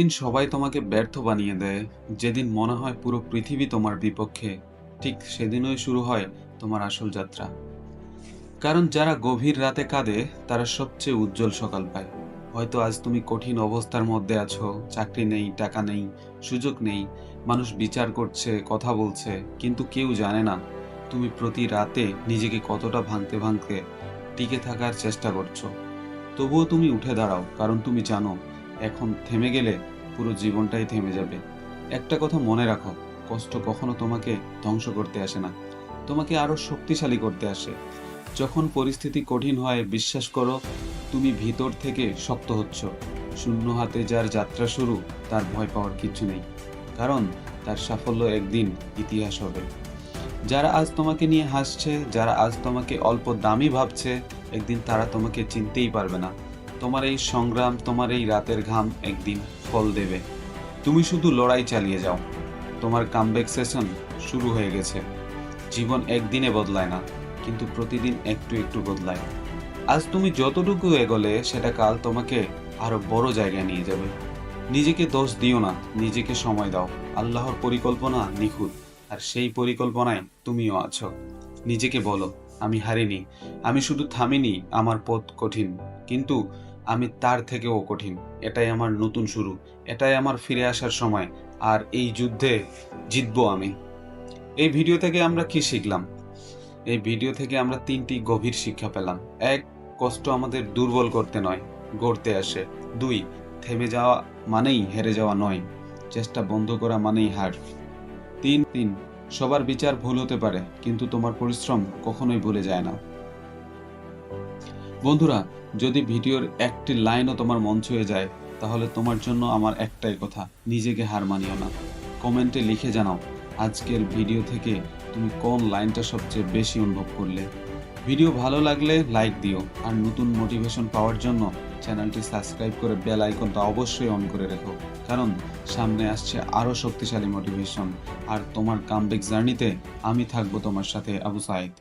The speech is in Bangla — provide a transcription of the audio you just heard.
যেদিন সবাই তোমাকে ব্যর্থ বানিয়ে দেয়, যেদিন মনে হয় পুরো পৃথিবী তোমার বিপক্ষে, ঠিক সেদিনই শুরু হয় তোমার আসল যাত্রা। কারণ যারা গভীর রাতে কাঁদে, তারা সবচেয়ে উজ্জ্বল সকাল পায়। হয়তো আজ তুমি কঠিন অবস্থার মধ্যে আছো, চাকরি নেই, টাকা নেই, সুযোগ নেই, মানুষ বিচার করছে, কথা বলছে, কিন্তু কেউ জানে না তুমি প্রতি রাতে নিজেকে কতটা ভাঙতে ভাঙতে টিকে থাকার চেষ্টা করছ। তবুও তুমি উঠে দাঁড়াও, কারণ তুমি জানো এখন থেমে গেলে পুরো জীবনটাই থেমে যাবে। একটা কথা মনে রাখো, কষ্ট কখনো তোমাকে ধ্বংস করতে আসে না। তোমাকে আরও শক্তিশালী করতে আসে। যখন পরিস্থিতি কঠিন হয়, বিশ্বাস করো, তুমি ভিতর থেকে শক্ত হচ্ছ। শূন্য হাতে যার যাত্রা শুরু, তার ভয় পাওয়ার কিছু নেই। কারণ তার সাফল্য একদিন ইতিহাস হবে। যারা আজ তোমাকে নিয়ে হাসছে, যারা আজ তোমাকে অল্প দামি ভাবছে, একদিন তারা তোমাকে চিনতেই পারবে না। তোমার এই সংগ্রাম, তোমার এই রাতের ঘাম একদিন ফল দেবে। তুমি শুধু লড়াই চালিয়ে যাও। তোমার কামব্যাক সেশন শুরু হয়ে গেছে। জীবন একদিনে বদলায় না, কিন্তু প্রতিদিন একটু একটু বদলায়। আজ তুমি যতটুকু এগোলে, সেটা কাল তোমাকে আরও বড় জায়গায় নিয়ে যাবে। নিজেকে দোষ দিও না, নিজেকে সময় দাও। আল্লাহর পরিকল্পনা নিখুঁত, আর সেই পরিকল্পনায় তুমিও আছো। নিজেকে বলো আমি হারিনি। আমি শুধু থামিনি, আমার পথ কঠিন। কিন্তু আমি তার থেকেও কঠিন। এটাই আমার নতুন শুরু। এটাই আমার ফিরে আসার সময়। আর এই যুদ্ধে জিতবো আমি। এই ভিডিও থেকে আমরা কি শিখলাম? এই ভিডিও থেকে আমরা তিনটি গভীর শিক্ষা পেলাম। এক, কষ্ট আমাদের দুর্বল করতে নয়, গড়তে আসে। দুই, থেমে যাওয়া মানেই হেরে যাওয়া নয়। চেষ্টা বন্ধ করা মানেই হার। তিন তিন সবার বিচার ভুল হতে পারে, কিন্তু তোমার পরিশ্রম কখনোই ভুলে যায় না। বন্ধুরা, যদি ভিডিওর একটি লাইনও তোমার মন ছুঁয়ে যায়, তাহলে তোমার জন্য আমার একটাই কথা, নিজেকে হার মানিও না। কমেন্টে লিখে জানাও, আজকের ভিডিও থেকে তুমি কোন লাইনটা সবচেয়ে বেশি অনুভব করলে। ভিডিও ভালো লাগলে লাইক দিও, আর নতুন মোটিভেশন পাওয়ার জন্য চ্যানেলটি সাবস্ক্রাইব করে বেল আইকনটা অবশ্যই অন করে রেখো। কারণ সামনে আসছে আরও শক্তিশালী মোটিভেশন। আর তোমার কামব্যাক জার্নিতে আমি থাকব তোমার সাথে আবু সাইদ।